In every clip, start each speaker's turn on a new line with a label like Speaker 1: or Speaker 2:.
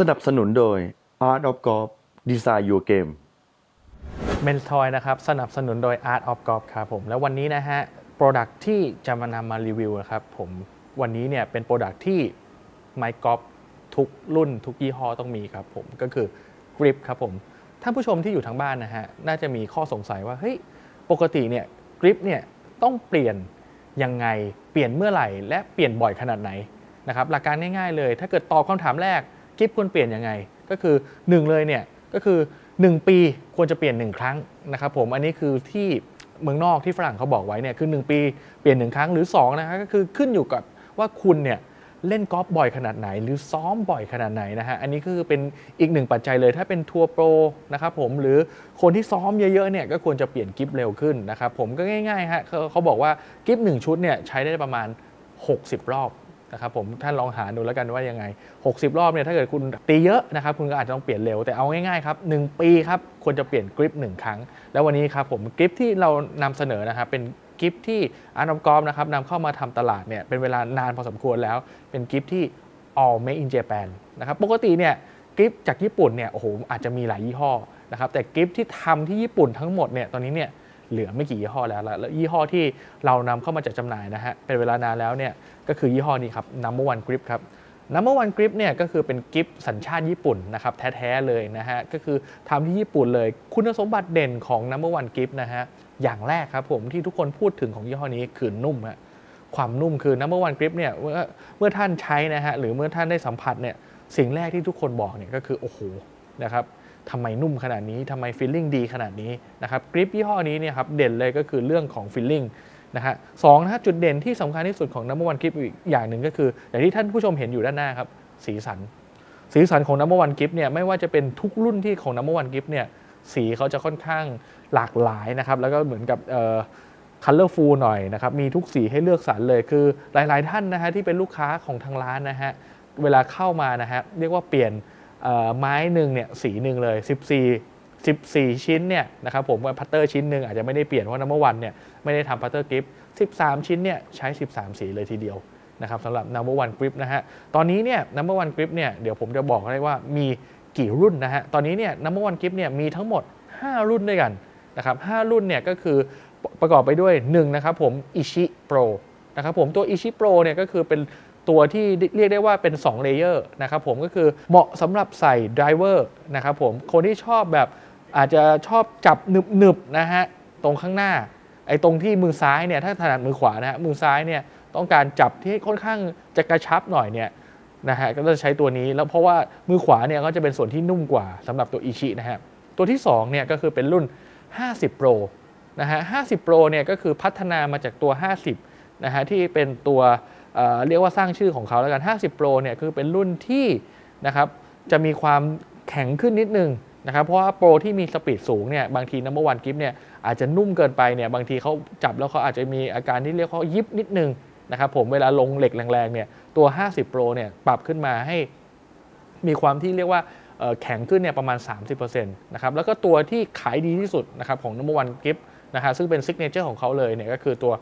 Speaker 1: สนับสนุนโดย Art of Golf Design Your Game
Speaker 2: เมนทอยนะครับสนับสนุนโดย Art of Golf ครับผม แล้ววันนี้นะฮะโปรดักที่จะมานำมารีวิวนะครับผมวันนี้เนี่ยเป็นโปรดักที่ไมค์กอล์ฟทุกรุ่นทุกยี่ห้อต้องมีครับผมก็คือกริปครับผมท่านผู้ชมที่อยู่ทางบ้านนะฮะน่าจะมีข้อสงสัยว่าเฮ้ยปกติเนี่ยกริปเนี่ยต้องเปลี่ยนยังไงเปลี่ยนเมื่อไหร่ และเปลี่ยนบ่อยขนาดไหนนะครับหลักการง่ายๆเลย ถ้าเกิดตอบคำถามแรก กริปควรเปลี่ยนยังไง ก็คือหนึ่งเลยเนี่ยก็คือ 1 ปีควรจะเปลี่ยน 1 ครั้งนะครับผมอันนี้คือที่เมืองนอกที่ฝรั่งเขาบอกไว้เนี่ยคือ 1 ปีเปลี่ยน 1 ครั้งหรือ 2 นะฮะก็คือขึ้นอยู่กับว่าคุณเนี่ยเล่นกอล์ฟบ่อยขนาดไหน หรือซ้อมบ่อยขนาดไหนนะฮะอันนี้ก็คือเป็นอีกหนึ่งปัจจัยเลยถ้าเป็นทัวร์โปรนะครับผมหรือคนที่ซ้อมเยอะๆเนี่ยก็ควรจะเปลี่ยนกิฟเร็วขึ้นนะครับผมก็ง่ายๆฮะเขาเขาบอกว่ากิฟหนึ่งชุดเนี่ยใช้ได้ประมาณ 60 รอบ นะครับผมท่านลองหาดูแล้วกันว่ายังไง 60 รอบเนี่ยถ้าเกิดคุณตีเยอะนะครับคุณก็อาจจะต้องเปลี่ยนเร็วแต่เอาง่ายๆครับ1ปีครับควรจะเปลี่ยนกริป 1 ครั้ง แล้ววันนี้ครับผมกริปที่เรานำเสนอนะครับเป็นกริปที่อาร์นอมกอมนะครับนำเข้ามาทำตลาดเนี่ยเป็นเวลานานพอสมควรแล้ว เป็นกริปที่ all made in Japan นะครับปกติเนี่ยกริปจากญี่ปุ่นเนี่ยโอ้โหอาจจะมีหลายยี่ห้อนะครับแต่กริปที่ทำที่ญี่ปุ่นทั้งหมดเนี่ยตอนนี้เนี่ย เหลือไม่กี่ยี่ห้อแล้ว แล้วยี่ห้อที่เรานำเข้ามาจัดจำหน่ายนะฮะเป็นเวลานานแล้วเนี่ยก็คือยี่ห้อนี้ครับ number one grip ครับ number one grip เนี่ยก็คือเป็นกิฟสัญชาติญี่ปุ่นนะครับแท้ๆเลยนะฮะก็คือทำที่ญี่ปุ่นเลยคุณสมบัติเด่นของ number one grip นะฮะอย่างแรกครับผมที่ทุกคนพูดถึงของยี่ห้อนี้คือนุ่มฮะความนุ่มคือ number one grip เนี่ยเมื่อเมื่อท่านใช้นะฮะหรือเมื่อท่านได้สัมผัสเนี่ยสิ่งแรกที่ทุกคนบอกเนี่ยก็คือโอ้โหนะครับ ทำไมนุ่มขนาดนี้ทำไมฟีลลิ่งดีขนาดนี้นะครับกริปยี่ห้อนี้เนี่ยครับเด่นเลยก็คือเรื่องของฟีลลิ่งนะฮะสองนะฮะจุดเด่นที่สำคัญที่สุดของ number one grip อีกอย่างหนึ่งก็คือ อย่างที่ท่านผู้ชมเห็นอยู่ด้านหน้าครับสีสัน สีสันของ number one grip เนี่ยไม่ว่าจะเป็นทุกรุ่นที่ของ number one grip เนี่ยสีเขาจะค่อนข้างหลากหลายนะครับแล้วก็เหมือนกับเอ่อ colorful หน่อยนะครับ มีทุกสีให้เลือกสรรเลย คือหลาย ๆ ท่านนะฮะที่เป็นลูกค้าของทางร้านนะฮะ เวลาเข้ามานะฮะ เรียกว่าเปลี่ยน ไม้หนึ่งเนี่ยสีหนึ่งเลย 14 14 ชิ้นเนี่ยนะครับผมว่าพัตเตอร์ชิ้นหนึ่งอาจจะไม่ได้เปลี่ยนเพราะ number one เนี่ยไม่ได้ทำพัตเตอร์กริป13 ชิ้นเนี่ยใช้ 13 สีเลยทีเดียวนะครับสำหรับ number one grip นะฮะตอนนี้เนี่ย number one grip เนี่ยเดี๋ยวผมจะบอกให้ว่ามีกี่รุ่นนะฮะตอนนี้เนี่ย number one grip เนี่ยมีทั้งหมด 5 รุ่นด้วยกันนะครับ5รุ่นเนี่ยก็คือประกอบไปด้วย1นะครับผม Ishi Pro นะครับผมตัว Ishi Pro เนี่ยก็คือเป็น ตัวที่เรียกได้ว่าเป็น2เลเยอร์นะครับผมก็คือเหมาะสำหรับใส่ไดรเวอร์นะครับผมคนที่ชอบแบบอาจจะชอบจับหนึบๆนะฮะตรงข้างหน้าไอ้ตรงที่มือซ้ายเนี่ยถ้าถนัดมือขวานะฮะมือซ้ายเนี่ยต้องการจับที่ค่อนข้างจะกระชับหน่อยเนี่ยนะฮะก็จะใช้ตัวนี้แล้วเพราะว่ามือขวาเนี่ยก็จะเป็นส่วนที่นุ่มกว่าสำหรับตัวอิชินะฮะตัวที่2เนี่ยก็คือเป็นรุ่น 50 Pro นะฮะ50 Pro เนี่ยก็คือพัฒนามาจากตัว 50นะฮะที่เป็นตัว เรียกว่าสร้างชื่อของเขาแล้วกัน 50 Pro เนี่ยคือเป็นรุ่นที่นะครับจะมีความแข็งขึ้นนิดนึงนะครับเพราะว่าโปรที่มีสปีดสูงเนี่ยบางที number one grip เนี่ยอาจจะนุ่มเกินไปเนี่ยบางทีเขาจับแล้วเขาอาจจะมีอาการที่เรียกว่ายิบนิดนึงนะครับผมเวลาลงเหล็กแรงๆเนี่ยตัว 50 Pro เนี่ยปรับขึ้นมาให้มีความที่เรียกว่าแข็งขึ้นเนี่ยประมาณ 30%นะครับแล้วก็ตัวที่ขายดีที่สุดนะครับของ number one grip นะฮะซึ่งเป็นซิกเนเจอร์ของเขาเลยเนี่ยก็คือตัว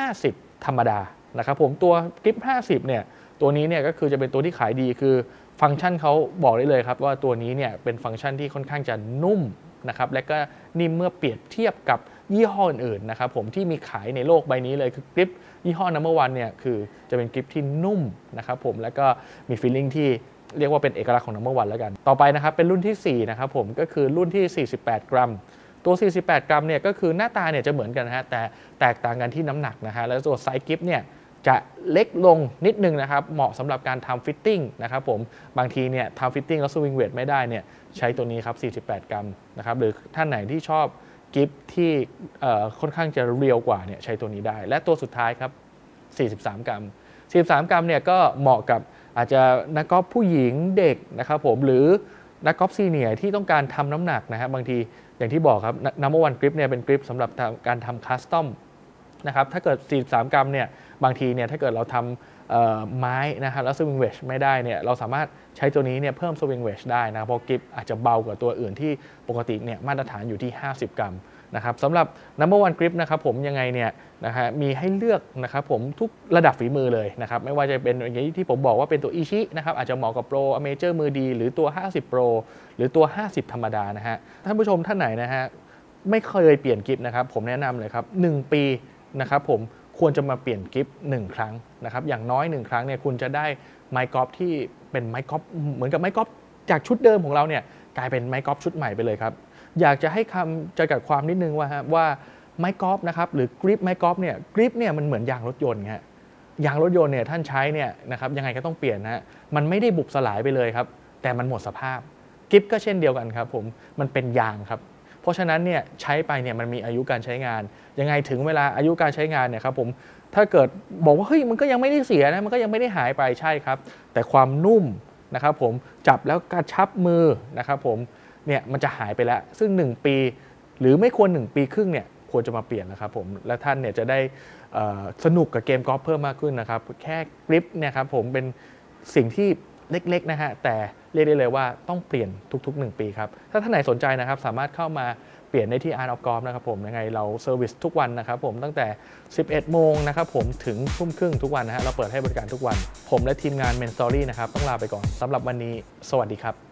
Speaker 2: 50 ธรรมดา นะครับผมตัวกริป50เนี่ยตัวนี้เนี่ยก็คือจะเป็นตัวที่ขายดีคือฟังก์ชันเขาบอกได้เลยครับว่าตัวนี้เนี่ยเป็นฟังก์ชันที่ค่อนข้างจะนุ่มนะครับและก็นิ่มเมื่อเปรียบเทียบกับยี่ห้ออื่นๆนะครับผมที่มีขายในโลกใบนี้เลยคือกริปยี่ห้อ number one เนี่ยคือจะเป็นกริปที่นุ่มนะครับผมแล้วก็มีฟีลลิ่งที่เรียกว่าเป็นเอกลักษณ์ของ number one แล้วกัน ต่อไปนะครับเป็นรุ่นที่ 4 นะครับผมก็คือรุ่นที่ 48 กรัม ตัว 48 กรัมเนี่ยก็คือหน้าตาเนี่ยจะเหมือนกันนะฮะแต่แตกต่างกันที่น้ำหนักนะฮะแล้วตัวไซส์กิฟเนี่ย จะเล็กลงนิดนึงนะครับ เหมาะสำหรับการทำฟิตติ้งนะครับผมบางทีเนี่ยทำฟิตติ้งแล้วสวิงเวทไม่ได้เนี่ยใช้ตัวนี้ครับ 48 กรัมนะครับหรือท่านไหนที่ชอบกิฟที่ค่อนข้างจะเรียวกว่าเนี่ยใช้ตัวนี้ได้ และตัวสุดท้ายครับ 43 กรัม 43 กรัมเนี่ยก็เหมาะกับอาจจะนักกอล์ฟผู้หญิงเด็กนะครับผมหรือนักกอล์ฟซีเนียร์ที่ต้องการทำน้ำหนักนะฮะบบางทีอย่างที่บอกครับ number one grip เนี่ยเป็นกริปสำหรับการทำคัสตอมนะครับถ้าเกิด 43 กรัมเนี่ย บางทีเนี่ยถ้าเกิดเราทำไม้นะฮะแล้วสวิงเวชไม่ได้เนี่ยเราสามารถใช้ตัวนี้เนี่ยเพิ่มสวิงเวชได้นะเพราะกริปอาจจะเบากว่าตัวอื่นที่ปกติเนี่ยมาตรฐานอยู่ที่ 50 กรัมนะครับสำหรับ number one grip นะครับผมยังไงเนี่ยนะฮะมีให้เลือกนะครับผมทุกระดับฝีมือเลยนะครับไม่ว่าจะเป็นอย่างที่ผมบอกว่าเป็นตัวอิชินะครับอาจจะเหมาะกับโปรอเมเจอร์มือดี หรือตัว 50 Pro หรือตัว 50 ธรรมดานะฮะท่านผู้ชมท่านไหนนะฮะไม่เคยเปลี่ยนกิฟนะครับผมแนะนำเลยครับ 1 ปีนะครับผม ควรจะมาเปลี่ยนกิฟ1ครั้งนะครับอย่างน้อย1ครั้งเนี่ยคุณจะได้ไมค์กอล์ฟที่เป็นไมค์กอล์ฟเหมือนกับไมค์กอล์ฟจากชุดเดิมของเราเนี่ยกลายเป็นไมค์กอล์ฟชุดใหม่ไปเลยครับอยากจะให้คำจำกัดความนิดนึงว่าฮะว่าไม้กอล์ฟนะครับหรือกริปไม้กอล์ฟเนี่ยกริปเนี่ยมันเหมือนยางรถยนต์ฮะยางรถยนต์เนี่ยท่านใช้เนี่ยนะครับยังไงก็ต้องเปลี่ยนนะฮะมันไม่ได้บุบสลายไปเลยครับแต่มันหมดสภาพกริปก็เช่นเดียวกันครับผมมันเป็นยางครับ เพราะฉะนั้นเนี่ยใช้ไปเนี่ยมันมีอายุการใช้งาน ยังไงถึงเวลาอายุการใช้งานเนี่ยครับผมถ้าเกิดบอกว่าเฮ้ยมันก็ยังไม่ได้เสียนะมันก็ยังไม่ได้หายไปใช่ครับ แต่ความนุ่มนะครับผมจับแล้วกระชับมือนะครับผมเนี่ยมันจะหายไปแล้ว ซึ่ง 1 ปี หรือไม่ควร 1 ปีครึ่งเนี่ยควรจะมาเปลี่ยนนะครับผมและท่านเนี่ยจะได้สนุกกับเกมกอล์ฟเพิ่มมากขึ้นนะครับ แค่กริปเนี่ยครับผมเป็นสิ่งที่เล็กๆนะฮะแต่ เรียกได้เลยว่าต้องเปลี่ยนทุก ๆ 1 ปีครับ ถ้าท่านไหนสนใจนะครับ สามารถเข้ามาเปลี่ยนได้ที่ Art of Golf นะครับผมยังไงเราเซอร์วิสทุกวันนะครับผมตั้งแต่ 11 โมงนะครับผมถึงทุ่มครึ่งทุกวันนะฮะเราเปิดให้บริการทุกวัน ผมและทีมงาน Men Story นะครับต้องลาไปก่อนสำหรับวันนี้ สวัสดีครับ